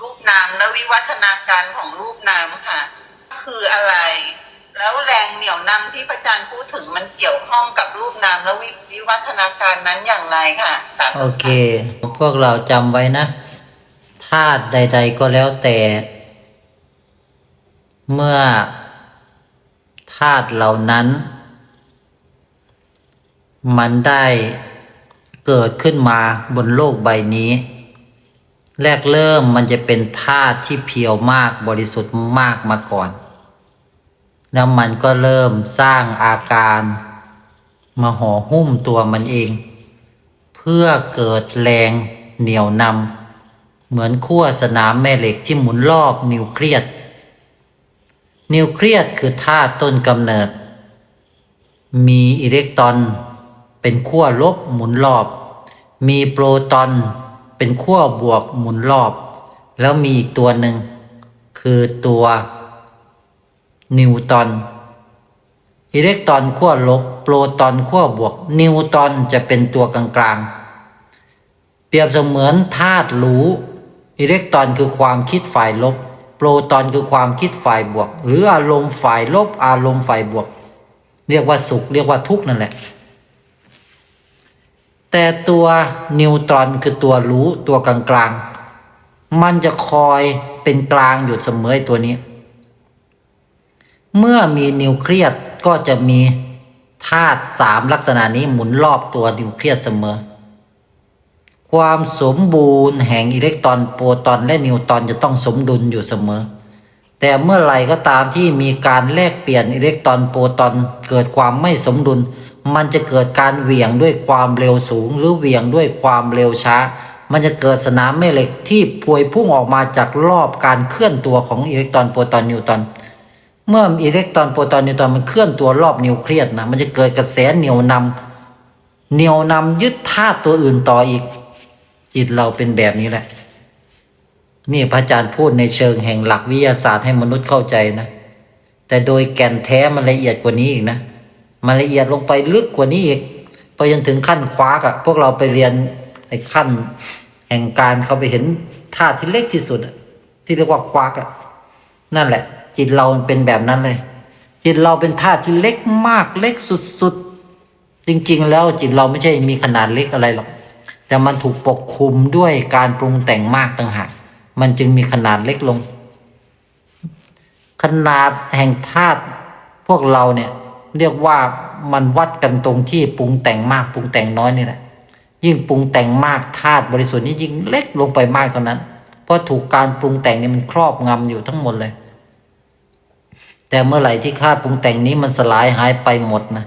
รูปนามและวิวัฒนาการของรูปนามค่ะ คืออะไร แล้วแรงเหนี่ยวนำที่พระอาจารย์พูดถึงมันเกี่ยวข้องกับรูปนามและวิวิวัฒนาการนั้นอย่างไรค่ะโอเค พวกเราจำไว้นะธาตุใด ๆ ก็แล้วแต่ เมื่อธาตุเหล่านั้น มันได้เกิดขึ้นมาบนโลกใบนี้ แรกเริ่มมันจะเป็นธาตุที่เพียวมากบริสุทธิ์มากมาก่อน แล้วมันก็เริ่มสร้างอาการมาห่อหุ้มตัวมันเอง เพื่อเกิดแรงเหนี่ยวนำเหมือนขั้วสนามแม่เหล็กที่หมุนรอบนิวเคลียสนิวเคลียสคือธาตุต้นกำเนิด มีอิเล็กตรอนเป็นขั้วลบหมุนรอบ มีโปรตอน เป็นขั้วบวกหมุนรอบ แล้วมีอีกตัวหนึ่ง คือตัวนิวตอนอิเล็กตรอนขั้วลบโปรตอนขั้วบวก นิวตอนจะเป็นตัวกลางๆ เปรียบเสมือนธาตุรู้อิเล็กตรอนคือความคิดฝ่ายลบ โปรตอนคือความคิดฝ่ายบวก หรืออารมณ์ฝ่ายลบอารมณ์ฝ่ายบวก เรียกว่าสุขเรียกว่าทุกข์นั่นแหละ แต่ตัวนิวตรอนคือตัวรู้ตัวกลางๆ มันจะคอยเป็นกลางอยู่เสมอตัวนี้ เมื่อมีนิวเคลียสก็จะมีธาตุสามลักษณะนี้หมุนรอบตัวนิวเคลียสเสมอ ความสมบูรณ์แห่งอิเล็กตรอนโปรตอนและนิวตรอนจะต้องสมดุลอยู่เสมอ แต่เมื่อไรก็ตามที่มีการแลกเปลี่ยนอิเล็กตรอนโปรตอนเกิดความไม่สมดุล มันจะเกิดการเหวี่ยงด้วยความเร็วสูง หรือเหวี่ยงด้วยความเร็วช้า มันจะเกิดสนามแม่เหล็กที่พวยพุ่งออกมาจากรอบการเคลื่อนตัวของอิเล็กตรอนโปรตอนนิวตรอนเมื่ออิเล็กตรอนโปรตอนนิวตรอนมันเคลื่อนตัวรอบนิวเคลียสนะมันจะเกิดกระแสเหนี่ยวนำเหนี่ยวนำยึดธาตุตัวอื่นต่ออีก จิตเราเป็นแบบนี้แหละนี่พระอาจารย์พูดในเชิงแห่งหลักวิทยาศาสตร์ให้มนุษย์เข้าใจนะ แต่โดยแก่นแท้มันละเอียดกว่านี้อีกนะ มันละเอียดลงไปลึกกว่านี้อีกไปจนถึงขั้นคว้ากอะพวกเราไปเรียนในขั้นแห่งการเขาไปเห็นธาตุที่เล็กที่สุดที่เรียกว่าคว้ากอะนั่นแหละ จิตเราเป็นแบบนั้นเลย จิตเราเป็นธาตุที่เล็กมากเล็กสุดๆจริง ๆ แล้วจิตเราไม่ใช่มีขนาดเล็กอะไรหรอกแต่มันถูกปกคลุมด้วยการปรุงแต่งมากต่างหากมันจึงมีขนาดเล็กลง ขนาดแห่งธาตุพวกเราเนี่ย เรียกว่ามันวัดกันตรงที่ปรุงแต่งมากปรุงแต่งน้อยนี่แหละยิ่งปรุงแต่งมากธาตุบริสุทธิ์นี้ยิ่งเล็กลงไปมากเท่านั้น เพราะถูกการปรุงแต่งนี่มันครอบงำอยู่ทั้งหมดเลย แต่เมื่อไหร่ที่ธาตุปรุงแต่งนี้มันสลายหายไปหมดนะ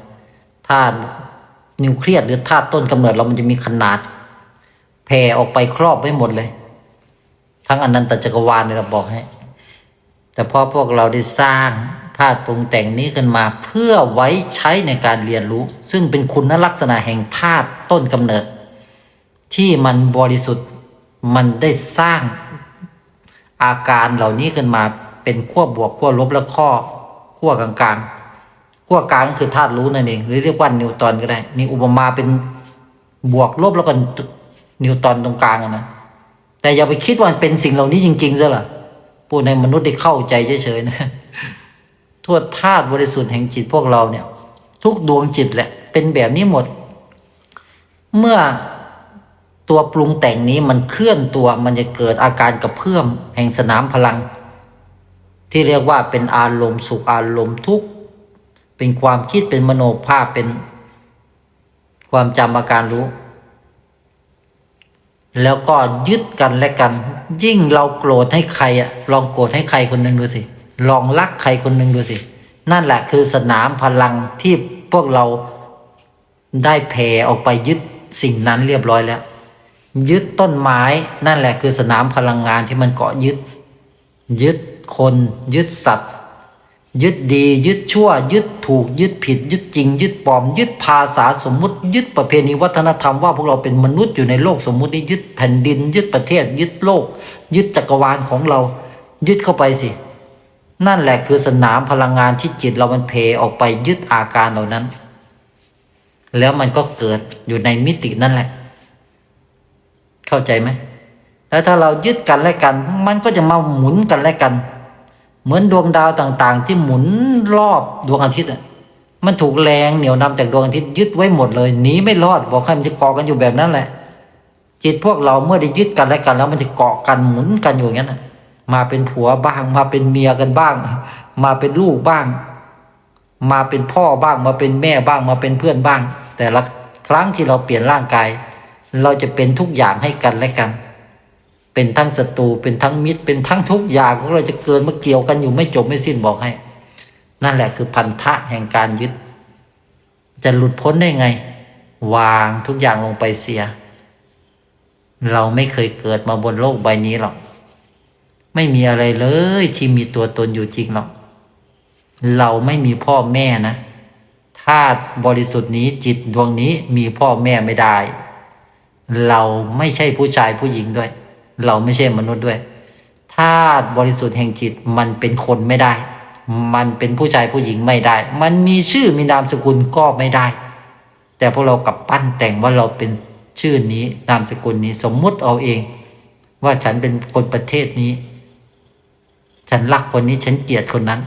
ธาตุนิวเคลียสหรือธาตุต้นกำเนิดเรามันจะมีขนาดแผ่ออกไปครอบไว้หมดเลย ทั้งอนันตจักรวาลเนี่ยเราบอกให้ แต่พอพวกเราได้สร้าง ธาตุปรุงแต่งนี้ขึ้นมาเพื่อไว้ใช้ในการเรียนรู้ ซึ่งเป็นคุณลักษณะแห่งธาตุต้นกำเนิด ที่มันบริสุทธิ์มันได้สร้างอาการเหล่านี้ขึ้นมาเป็นขั้วบวกขั้วลบและข้อขั้วกลางๆขั้วกลางก็คือธาตุรู้นั่นเองหรือเรียกว่านิวตอนก็ได้ นี่อุปมาเป็นบวกลบแล้วก็นิวตอนตรงกลางนะแต่อย่าไปคิดว่ามันเป็นสิ่งเหล่านี้จริงๆซะล่ะพูดในมนุษย์ได้เข้าใจเฉยๆนะ ทั่วธาตุบริสุทธิ์แห่งจิตพวกเราเนี่ย ทุกดวงจิตแหละ เป็นแบบนี้หมด เมื่อตัวปรุงแต่งนี้มันเคลื่อนตัวมันจะเกิดอาการกระเพื่อมแห่งสนามพลัง ที่เรียกว่าเป็นอารมณ์สุขอารมณ์ทุกข์เป็นความคิดเป็นมโนภาพเป็นความจำอาการรู้ แล้วก็ยึดกันและกัน ยิ่งเราโกรธให้ใครอะลองโกรธให้ใครคนหนึ่งดูสิ ลองรักใครคนหนึ่งดูสิ นั่นแหละคือสนามพลังที่พวกเราได้แผ่ออกไปยึดสิ่งนั้นเรียบร้อยแล้ว ยึดต้นไม้นั่นแหละคือสนามพลังงานที่มันเกาะยึด ยึดคน ยึดสัตว์ ยึดดี ยึดชั่ว ยึดถูก ยึดผิด ยึดจริง ยึดปลอม ยึดภาษาสมมุติ ยึดประเพณีวัฒนธรรมว่าพวกเราเป็นมนุษย์อยู่ในโลกสมมุตินี้ยึดแผ่นดิน ยึดประเทศ ยึดโลก ยึดจักรวาลของเรา ยึดเข้าไปสิ นั่นแหละคือสนามพลังงานที่จิตเรามันเพออกไปยึดอาการเหล่านั้น แล้วมันก็เกิดอยู่ในมิตินั่นแหละ เข้าใจไหมแล้วถ้าเรายึดกันและกัน มันก็จะมาหมุนกันและกัน เหมือนดวงดาวต่างๆ ที่หมุนรอบดวงอาทิตย์อะมันถูกแรงเหนี่ยวนำจากดวงอาทิตย์ยึดไว้หมดเลยหนีไม่รอดบอกให้มันจะเกาะกันอยู่แบบนั้นแหละ จิตพวกเราเมื่อได้ยึดกันและกัน แล้วมันจะเกาะกันหมุนกันอยู่อย่างนั้นน่ะ มาเป็นผัวบ้าง มาเป็นเมียกันบ้าง มาเป็นลูกบ้าง มาเป็นพ่อบ้าง มาเป็นแม่บ้าง มาเป็นเพื่อนบ้าง แต่ละครั้งที่เราเปลี่ยนร่างกาย เราจะเป็นทุกอย่างให้กันและกัน เป็นทั้งศัตรูเป็นทั้งมิตร เป็นทั้งทุกอย่างของเราจะเกินมาเกี่ยวกันอยู่ไม่จบไม่สิ้นบอกให้ นั่นแหละคือพันธะแห่งการยึด จะหลุดพ้นได้ไง วางทุกอย่างลงไปเสีย เราไม่เคยเกิดมาบนโลกใบนี้หรอก ไม่มีอะไรเลยที่มีตัวตนอยู่จริงหรอก เราไม่มีพ่อแม่นะธาตุบริสุทธิ์นี้จิตดวงนี้มีพ่อแม่ไม่ได้ เราไม่ใช่ผู้ชายผู้หญิงด้วย เราไม่ใช่มนุษย์ด้วยธาตุบริสุทธิ์แห่งจิตมันเป็นคนไม่ได้ มันเป็นผู้ชายผู้หญิงไม่ได้ มันมีชื่อมีนามสกุลก็ไม่ได้ แต่พวกเรากลับปั้นแต่งว่าเราเป็นชื่อนี้นามสกุลนี้สมมุติเอาเอง ว่าฉันเป็นคนประเทศนี้ ฉันรักคนนี้ฉันเกลียดคนนั้น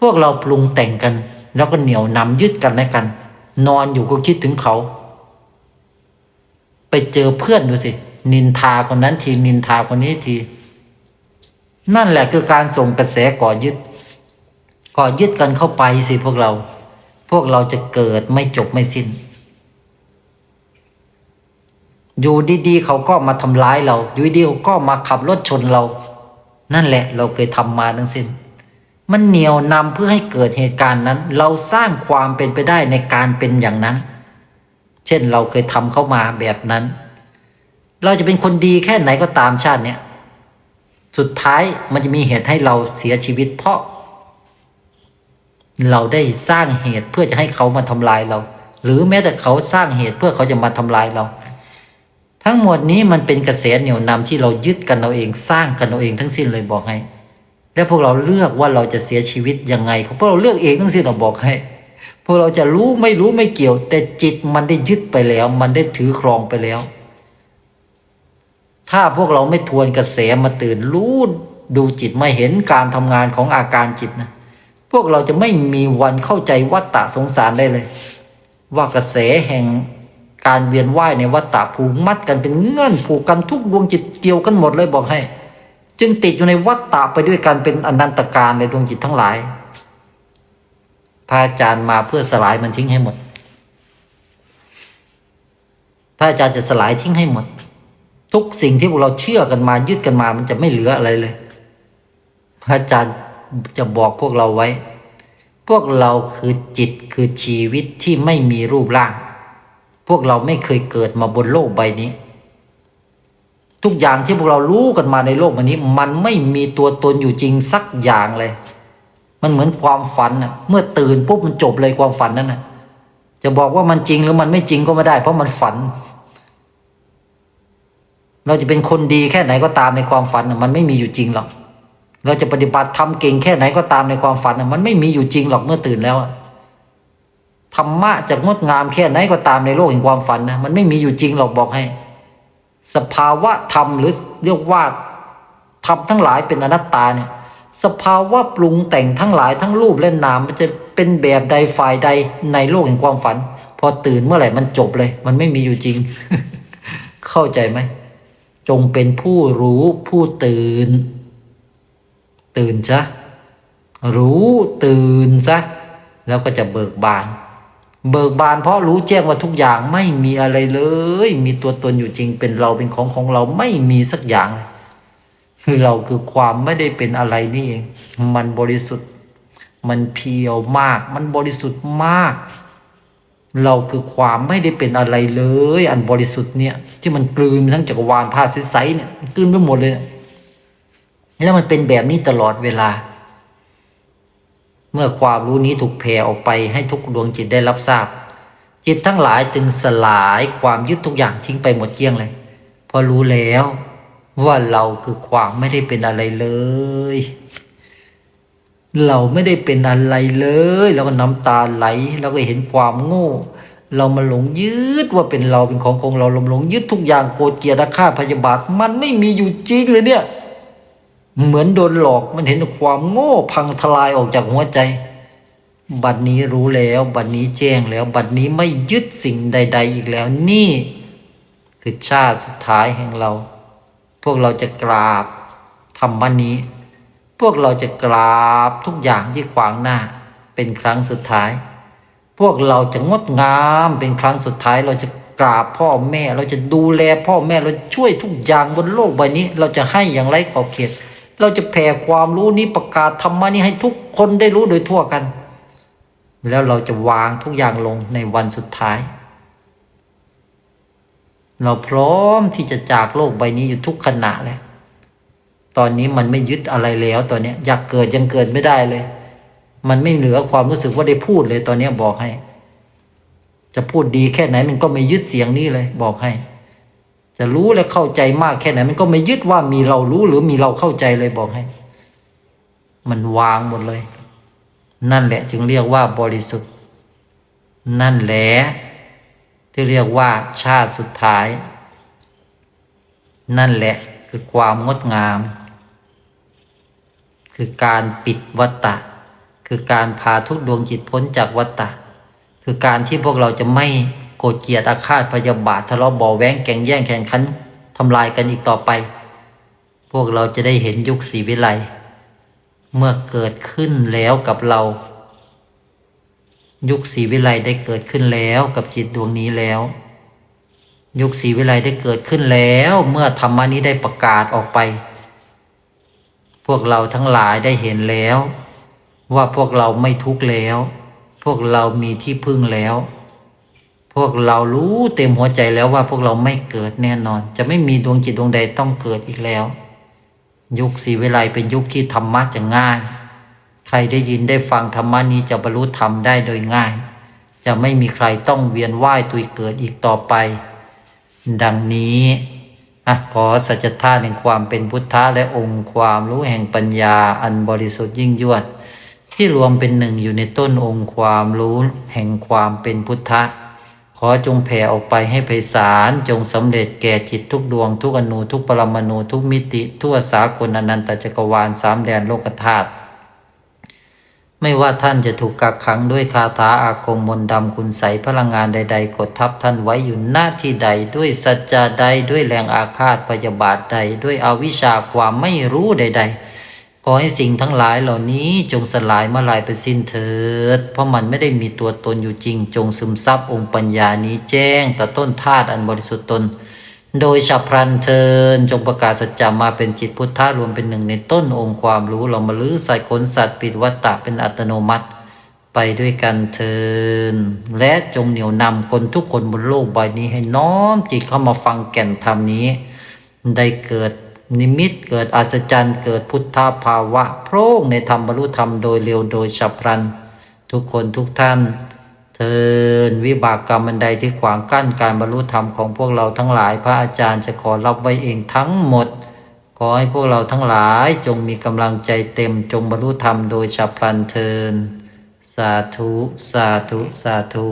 พวกเราปรุงแต่งกัน แล้วก็เหนียวนำยึดกันและกัน นอนอยู่ก็คิดถึงเขา ไปเจอเพื่อนดูสิ นินทาคนนั้นทีนินทาคนนี้ที นั่นแหละคือการส่งกระแสก่อยึด ก่อยึดกันเข้าไปสิพวกเรา พวกเราจะเกิดไม่จบไม่สิ้น อยู่ดีๆเขาก็มาทำร้ายเรา อยู่ดีๆเขาก็มาขับรถชนเรา นั่นแหละเราเคยทำมาทั้งสิ้น มันเหนียวนำเพื่อให้เกิดเหตุการณ์นั้น เราสร้างความเป็นไปได้ในการเป็นอย่างนั้น เช่นเราเคยทำเข้ามาแบบนั้น เราจะเป็นคนดีแค่ไหนก็ตามชาติเนี้ยสุดท้ายมันจะมีเหตุให้เราเสียชีวิตเพราะ เราได้สร้างเหตุเพื่อจะให้เขามาทำลายเรา หรือแม้แต่เขาสร้างเหตุเพื่อเขาจะมาทำลายเรา ทั้งหมดนี้มันเป็นกระแสเหนี่ยวนำที่เรายึดกันเราเองสร้างกันเราเองทั้งสิ้นเลยบอกให้ และพวกเราเลือกว่าเราจะเสียชีวิตยังไงพวกเราเลือกเองทั้งสิ้นเราบอกให้ พวกเราจะรู้ไม่รู้ไม่เกี่ยว แต่จิตมันได้ยึดไปแล้ว มันได้ถือครองไปแล้ว ถ้าพวกเราไม่ทวนกระแสมาตื่นรู้ดูจิตไม่เห็นการทำงานของอาการจิตนะพวกเราจะไม่มีวันเข้าใจวัฏฏะสงสารได้เลย ว่ากระแสแห่ง การเวียนว่ายในวัฏฏะผูกมัดกันเป็นเงื่อนผูกกันทุกดวงจิตเกี่ยวกันหมดเลยบอกให้ จึงติดอยู่ในวัฏฏะไปด้วยกันเป็นอนันตการในดวงจิตทั้งหลายพระอาจารย์มาเพื่อสลายมันทิ้งให้หมด พระอาจารย์จะสลายทิ้งให้หมด ทุกสิ่งที่พวกเราเชื่อกันมายึดกันมามันจะไม่เหลืออะไรเลย พระอาจารย์จะบอกพวกเราไว้ พวกเราคือจิตคือชีวิตที่ไม่มีรูปร่าง พวกเราไม่เคยเกิดมาบนโลกใบนี้ ทุกอย่างที่พวกเรารู้กันมาในโลกใบนี้ มันไม่มีตัวตนอยู่จริงสักอย่างเลย มันเหมือนความฝันนะเมื่อตื่นปุ๊บมันจบเลยความฝันนั้นนะจะบอกว่ามันจริงหรือมันไม่จริงก็ไม่ได้ เพราะมันฝัน เราจะเป็นคนดีแค่ไหนก็ตามในความฝันน่ะมันไม่มีอยู่จริงหรอกเราจะปฏิบัติทำเก่งแค่ไหนก็ตามในความฝันน่ะมันไม่มีอยู่จริงหรอกเมื่อตื่นแล้วอะ ธรรมะจะงดงามแค่ไหนก็ตามในโลกแห่งความฝันนะมันไม่มีอยู่จริงหรอกบอกให้ สภาวะธรรมหรือเรียกว่าธรรมทั้งหลายเป็นอนัตตาเนี่ย สภาวะปรุงแต่งทั้งหลายทั้งรูปและนามมันจะเป็นแบบใดฝ่ายใดในโลกแห่งความฝัน พอตื่นเมื่อไหร่มันจบเลย มันไม่มีอยู่จริง เข้าใจไหมจงเป็นผู้รู้ผู้ตื่น ตื่นซะรู้ตื่นซะแล้วก็จะเบิกบาน เบิกบานเพราะรู้แจ้งว่าทุกอย่างไม่มีอะไรเลย มีตัวตนอยู่จริงเป็นเราเป็นของของเราไม่มีสักอย่างเลยคือเราคือความไม่ได้เป็นอะไรนี่เองมันบริสุทธิ์ มันเพียวมาก มันบริสุทธิ์มาก เราคือความไม่ได้เป็นอะไรเลย อันบริสุทธิ์เนี่ย ที่มันกลืนทั้งจักรวาลธาตุใสๆเนี่ยกลืนไปหมดเลย แล้วมันเป็นแบบนี้ตลอดเวลา เมื่อความรู้นี้ถูกแผ่ออกไปให้ทุกดวงจิตได้รับทราบ จิตทั้งหลายจึงสลายความยึดทุกอย่างทิ้งไปหมดเกลี้ยงเลยเพอรู้แล้วว่าเราคือความไม่ได้เป็นอะไรเลย เราไม่ได้เป็นอะไรเลย แล้วก็น้ำตาไหลแล้วก็เห็นความโง่ เรามาหลงยึดว่าเป็นเราเป็นของของเราเราหลงยึดทุกอย่างโกรธเกลียดอาฆาตพยาบาทมันไม่มีอยู่จริงเลยเนี่ย เหมือนโดนหลอกมันเห็นความโง่พังทลายออกจากหัวใจ บัดนี้รู้แล้วบัดนี้แจ้งแล้ว บัดนี้ไม่ยึดสิ่งใด ๆ อีกแล้ว นี่ คือชาติสุดท้ายแห่งเรา พวกเราจะกราบธรรมนี้ พวกเราจะกราบทุกอย่างที่ขวางหน้า เป็นครั้งสุดท้าย พวกเราจะงดงามเป็นครั้งสุดท้ายเราจะกราบพ่อแม่เราจะดูแลพ่อแม่เราช่วยทุกอย่างบนโลกใบนี้ เราจะให้อย่างไรขอบเขต เราจะแผ่ความรู้นี้ประกาศธรรมะนี้ให้ทุกคนได้รู้โดยทั่วกัน แล้วเราจะวางทุกอย่างลงในวันสุดท้าย เราพร้อมที่จะจากโลกใบนี้อยู่ทุกขณะเลยตอนนี้มันไม่ยึดอะไรแล้วตอนนี้อยากเกิดยังเกิดไม่ได้เลย มันไม่เหลือความรู้สึกว่าได้พูดเลยตอนนี้บอกให้ จะพูดดีแค่ไหนมันก็ไม่ยึดเสียงนี้เลยบอกให้ จะรู้และเข้าใจมากแค่ไหนมันก็ไม่ยึดว่ามีเรารู้หรือมีเราเข้าใจเลยบอกให้ มันวางหมดเลย นั่นแหละ จึงเรียกว่าบริสุทธิ์ นั่นแหละที่เรียกว่าชาติสุดท้าย นั่นแหละคือความงดงาม คือการปิดวัตตะ คือการพาทุกดวงจิตพ้นจากวัตตะ คือการที่พวกเราจะไม่ โกรธเกลียดอาฆาตพยาบาททะเลาะเบาะแว้งแข่งแย่งแข่งขันทำลายกันอีกต่อไป พวกเราจะได้เห็นยุคศรีวิไลเมื่อเกิดขึ้นแล้วกับเรา ยุคศรีวิไลได้เกิดขึ้นแล้วกับจิตดวงนี้แล้ว ยุคศรีวิไลได้เกิดขึ้นแล้ว เมื่อธรรมนี้ได้ประกาศออกไป พวกเราทั้งหลายได้เห็นแล้ว ว่าพวกเราไม่ทุกข์แล้ว พวกเรามีที่พึ่งแล้ว พวกเรารู้เต็มหัวใจแล้วว่าพวกเราไม่เกิดแน่นอน จะไม่มีดวงจิตดวงใดต้องเกิดอีกแล้ว ยุคศรีวิไลเป็นยุคที่ธรรมะจะง่าย ใครได้ยินได้ฟังธรรมะนี้จะบรรลุธรรมได้โดยง่าย จะไม่มีใครต้องเวียนว่ายตุยเกิดอีกต่อไป ดังนี้อะขอสัจธาตุแห่งความเป็นพุทธะและองค์ความรู้แห่งปัญญาอันบริสุทธิ์ยิ่งยวด ที่รวมเป็นหนึ่งอยู่ในต้นองค์ความรู้แห่งความเป็นพุทธะ ขอจงแผ่ออกไปให้ไพศาลจงสำเร็จแก่จิตทุกดวง ทุกอนูทุกปรมาณูทุกมิติ ทั่วสากลอนันตจักรวาลสามแดนโลกธาตุไม่ว่าท่านจะถูกกักขังด้วยคาถาอาคมมนต์ดำคุณใสยพลังงานใด ๆ กดทับท่านไว้อยู่หน้าที่ใด ด้วยสัจจะใดด้วยแรงอาฆาตพยาบาทใด ด้วยอวิชชาความไม่รู้ใด ๆ ขอให้สิ่งทั้งหลายเหล่านี้จงสลายมาลายไปสิ้นเถิด เพราะมันไม่ได้มีตัวตนอยู่จริง จงซึมซับองค์ปัญญานี้แจ้งต่อต้นธาตุอันบริสุทธิ์ตน โดยฉับพลันเทิน จงประกาศสัจจะมาเป็นจิตพุทธะรวมเป็นหนึ่งในต้นองค์ความรู้เรามาลื้อใส่ขนสัตว์ปิดวัตตะเป็นอัตโนมัติ ไปด้วยกันเทิน และจงเหนี่ยวนำคนทุกคนบนโลกใบนี้ให้น้อมจิตเข้ามาฟังแก่นธรรมนี้ ได้เกิด นิมิตเกิดอัศจรรย์เกิดพุทธภาวะโพร่งในธรรมบรรลุธรรมโดยเร็วโดยฉับพลัน ทุกคนทุกท่าน เทินวิบากกรรมอันใดที่ขวางกั้นการบรรลุธรรมของพวกเราทั้งหลาย พระอาจารย์จะขอรับไว้เองทั้งหมด ขอให้พวกเราทั้งหลายจงมีกำลังใจเต็มจงบรรลุธรรมโดยฉับพลันเทินสาธุ สาธุ สาธุ